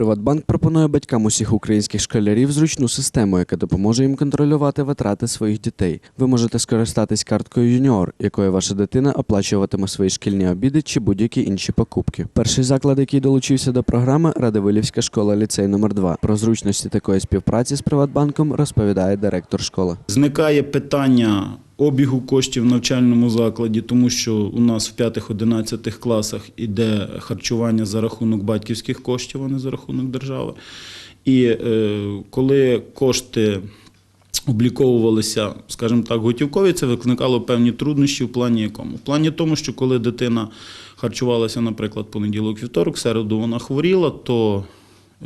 Приватбанк пропонує батькам усіх українських школярів зручну систему, яка допоможе їм контролювати витрати своїх дітей. Ви можете скористатись карткою Юніор, якою ваша дитина оплачуватиме свої шкільні обіди чи будь-які інші покупки. Перший заклад, який долучився до програми, Радивилівська школа ліцей номер 2 Про зручності такої співпраці з Приватбанком розповідає директор школи. Зникає питання обігу коштів в навчальному закладі, тому що у нас в 5-11 класах іде харчування за рахунок батьківських коштів, а не за рахунок держави. І е, коли кошти обліковувалися, скажімо так, готівкові, це викликало певні труднощі в плані якому? В плані тому, що коли дитина харчувалася, наприклад, понеділок, вівторок, середу вона хворіла, то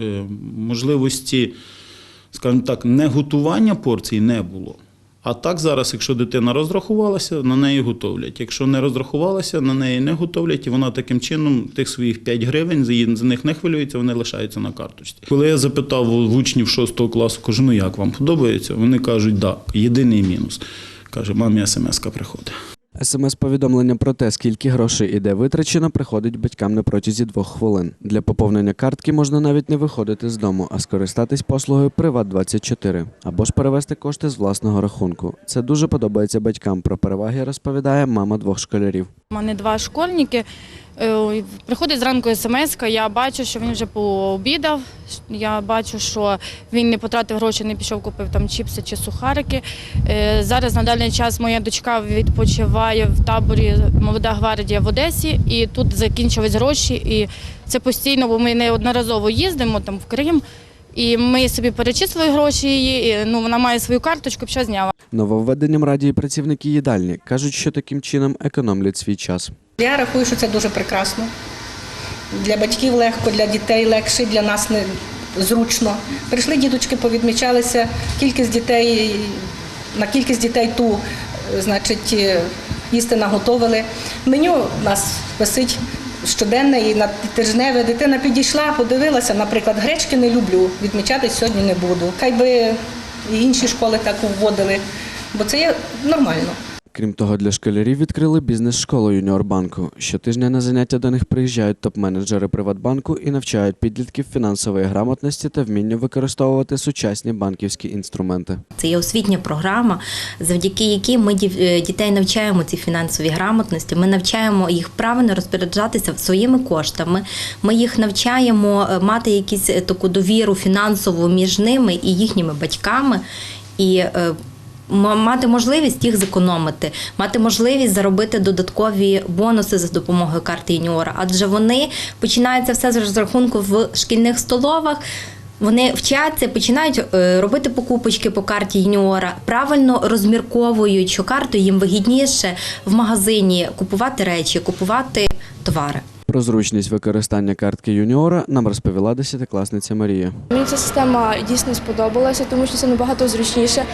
е, можливості, скажімо так, не готування порцій не було. А так зараз, якщо дитина розрахувалася, на неї готовлять. Якщо не розрахувалася, на неї не готовлять, і вона таким чином тих своїх 5 гривень за них не хвилюється, вони лишаються на карточці. Коли я запитав в учнів 6 класу, кажу, ну як вам подобається? Вони кажуть, так, єдиний мінус. Каже, мамі смс-ка приходить. СМС-повідомлення про те, скільки грошей іде витрачено, приходить батькам на протязі двох хвилин. Для поповнення картки можна навіть не виходити з дому, а скористатись послугою Приват24 або ж перевести кошти з власного рахунку. Це дуже подобається батькам. Про переваги розповідає мама двох школярів. У мене два школьники. Е, Приходить зранку смс, я бачу, що він вже пообідав. Я бачу, що він не потратив гроші, не пішов, купив там чіпси чи сухарики. Е, Зараз на даний час моя дочка відпочиває в таборі Молода гвардія в Одесі, і тут закінчились гроші. І це постійно, бо ми неодноразово їздимо там в Крим. І ми собі перечислили гроші її. і, Ну вона має свою карточку, що зняла. Нововведенням раді і працівники їдальні кажуть, що таким чином економлять свій час. Я рахую, що це дуже прекрасно. Для батьків легко, для дітей легше, для нас не зручно. Прийшли діточки, повідмічалися, кількість дітей, на кількість дітей ту, е, значить, е, їсти наготовили. Меню у нас висить щоденне і на тижневе. Дитина підійшла, подивилася, наприклад, гречки не люблю, відмічати сьогодні не буду. Хай би і інші школи так вводили, бо це є нормально. Крім того, для школярів відкрили бізнес-школу Юніорбанку. Щотижня на заняття до них приїжджають топ-менеджери Приватбанку і навчають підлітків фінансової грамотності та вмінню використовувати сучасні банківські інструменти. Це є освітня програма, завдяки якій ми е, дітей навчаємо цій фінансовій грамотності. Ми навчаємо їх правильно розпоряджатися своїми коштами. Ми їх навчаємо е, мати якусь е, таку довіру фінансову між ними і їхніми батьками. І Мати можливість їх зекономити, мати можливість заробити додаткові бонуси за допомогою карти юніора, адже вони починаються все з розрахунку в шкільних столовах. Вони вчаться, починають е, робити покупочки по карті юніора, правильно розмірковують, що карту їм вигідніше в магазині купувати речі, купувати товари. Про зручність використання картки юніора нам розповіла десятикласниця Марія. Мені ця система дійсно сподобалася, тому що це набагато зручніше,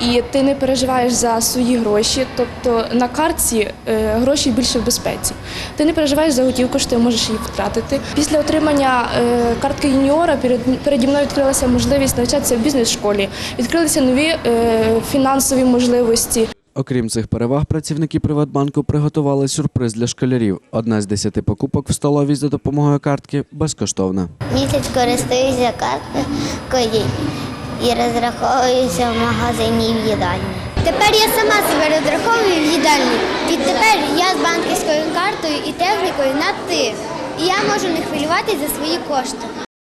і ти не переживаєш за свої гроші. Тобто на картці е, гроші більше в безпеці. Ти не переживаєш за готівку, що ти можеш її втратити. Після отримання е, картки юніора перед переді мною відкрилася можливість навчатися в бізнес-школі. Відкрилися нові е, фінансові можливості. Окрім цих переваг, працівники Приватбанку приготували сюрприз для школярів. Одна з десяти покупок в столовій за допомогою картки безкоштовна. Місяць користуюся карткою і розраховуюся в магазині в їдальні. Тепер я сама себе розраховую в їдальні. Відтепер я з банківською картою і технікою на ти. І я можу не хвилюватися за свої кошти.